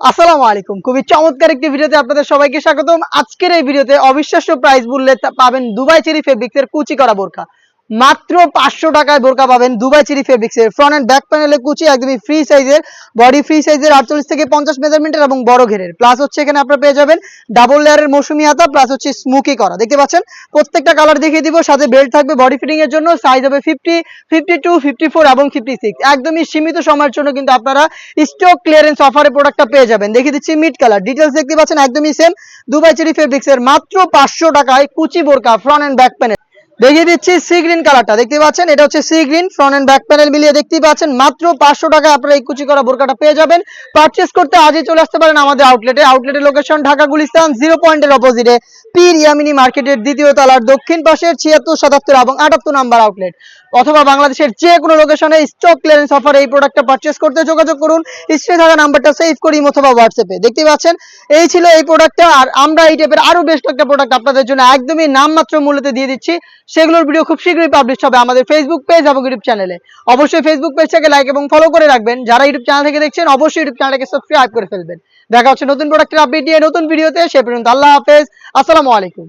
আসসালামু আলাইকুম। খুবই চমৎকার একটি ভিডিওতে আপনাদের সবাইকে স্বাগতম। আজকের এই ভিডিওতে অবিশ্বাস্য প্রাইস বললে পাবেন দুবাই চেরি ফেব্রিক্সের কুচি করা বোরকা মাত্র পাঁচশো টাকায় বোরকা পাবেন দুবাই চেরি ফেব্রিক্সের ফ্রন্ট অ্যান্ড ব্যাক প্যানেলে কুচি, একদমই ফ্রি সাইজের বডি ফ্রি সাইজের আটচল্লিশ থেকে পঞ্চাশ মেজারমেন্টের এবং বড় ঘেরের। প্লাস হচ্ছে এখানে আপনারা পেয়ে যাবেন ডাবল লেয়ারের মৌসুমি হাতা প্লাস হচ্ছে স্মুকি করা। দেখতে পাচ্ছেন? প্রত্যেকটা কালার দেখিয়ে দিব, সাথে বেল্ট থাকবে বডি ফিটিং এর জন্য। সাইজ হবে fifty fifty two fifty four এবং ফিফটি সিক্স একদমই সীমিত সময়ের জন্য কিন্তু আপনারা স্টক ক্লিয়ারেন্স অফারে প্রোডাক্টটা পেয়ে যাবেন। দেখিয়ে দিচ্ছি মিড কালার ডিটেলস দেখতে পাচ্ছেন, একদমই সেম দুবাই চিরি ফেব্রিক্স এর মাত্র পাঁচশো টাকায় কুচি বোরকা ফ্রন্ট অ্যান্ড ব্যাক প্যানেল দেখিয়ে দিচ্ছি সি গ্রিন কালারটা, দেখতে পাচ্ছেন? এটা হচ্ছে sea green front and back panel মিলিয়ে দেখতেই পাচ্ছেন। মাত্র পাঁচশো টাকা আপনারা এই কুচি করা বোরকাটা পেয়ে যাবেন। পারচেস করতে আজই চলে আসতে পারেন আমাদের আউটলেটে আউটলেটের লোকেশন ঢাকা, গুলিস্তান জিরো পয়েন্টের অপোজিটে পীর ইয়ামিনী মার্কেটের দ্বিতীয় তলার দক্ষিণ পাশের ছিয়াত্তর, সাতাত্তর এবং আটাত্তর নাম্বার আউটলেট অথবা বাংলাদেশের যে কোনো লোকেশনে স্টক ক্লিয়ারেন্স অফারে এই প্রোডাক্টটা পারচেস করতে যোগাযোগ করুন। স্ক্রিনে থাকা নাম্বারটা সেভ করি অথবা হোয়াটসঅ্যাপে দেখতে পাচ্ছেন? এই ছিল এই প্রোডাক্টটা আর আমরা এই টাইপের আরও বেশ কয়েকটা প্রোডাক্ট আপনাদের জন্য একদমই নামমাত্র মূল্যতে দিয়ে দিচ্ছি। সেগুলোর ভিডিও খুব শীঘ্রই পাবলিশ হবে আমাদের ফেসবুক পেজ এবং ইউটিউব চ্যানেলে অবশ্যই ফেসবুক পেজটাকে লাইক এবং ফলো করে রাখবেন। যারা ইউটিউব চ্যানেল থেকে দেখছেন, অবশ্যই ইউটিউব চ্যানেলটাকে সাবস্ক্রাইব করে ফেলবেন। দেখা হচ্ছে নতুন প্রোডাক্টের আপডেট নিয়ে নতুন ভিডিওতে সে পর্যন্ত আল্লাহ হাফেজ। আসসালামু আলাইকুম।